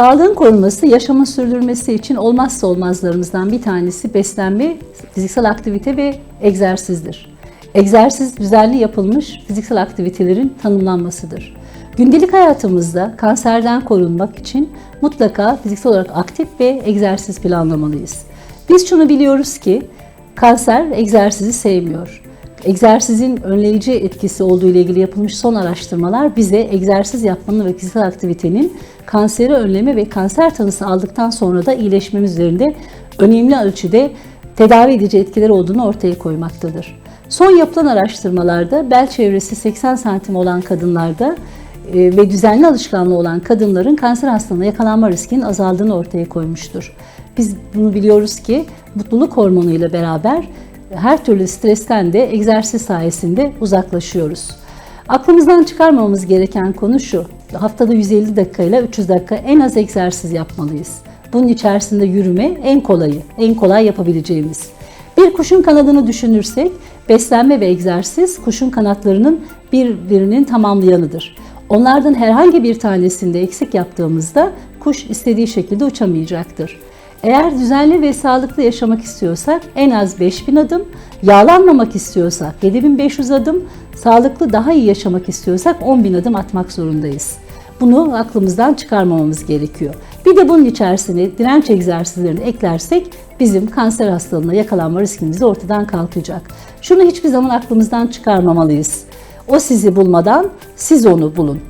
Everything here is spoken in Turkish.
Sağlığın korunması, yaşamın sürdürülmesi için olmazsa olmazlarımızdan bir tanesi beslenme, fiziksel aktivite ve egzersizdir. Egzersiz düzenli yapılmış fiziksel aktivitelerin tanımlanmasıdır. Gündelik hayatımızda kanserden korunmak için mutlaka fiziksel olarak aktif ve egzersiz planlamalıyız. Biz şunu biliyoruz ki kanser egzersizi sevmiyor. Egzersizin önleyici etkisi olduğu ile ilgili yapılmış son araştırmalar bize egzersiz yapmanın ve fiziksel aktivitenin kanseri önleme ve kanser tanısı aldıktan sonra da iyileşmemiz üzerinde önemli ölçüde tedavi edici etkileri olduğunu ortaya koymaktadır. Son yapılan araştırmalarda bel çevresi 80 santim olan kadınlarda e, ve düzenli alışkanlığı olan kadınların kanser hastalığına yakalanma riskinin azaldığını ortaya koymuştur. Biz bunu biliyoruz ki mutluluk hormonu ile beraber her türlü stresten de egzersiz sayesinde uzaklaşıyoruz. Aklımızdan çıkarmamamız gereken konu şu. Haftada 150 dakika ile 300 dakika en az egzersiz yapmalıyız. Bunun içerisinde yürüme en kolayı, en kolay yapabileceğimiz. Bir kuşun kanadını düşünürsek beslenme ve egzersiz kuşun kanatlarının birbirinin tamamlayanıdır. Onlardan herhangi bir tanesinde eksik yaptığımızda kuş istediği şekilde uçamayacaktır. Eğer düzenli ve sağlıklı yaşamak istiyorsak en az 5000 adım, yağlanmamak istiyorsak 7500 adım, sağlıklı daha iyi yaşamak istiyorsak 10.000 adım atmak zorundayız. Bunu aklımızdan çıkarmamamız gerekiyor. Bir de bunun içerisine direnç egzersizlerini eklersek bizim kanser hastalığına yakalanma riskimiz ortadan kalkacak. Şunu hiçbir zaman aklımızdan çıkarmamalıyız. O sizi bulmadan siz onu bulun.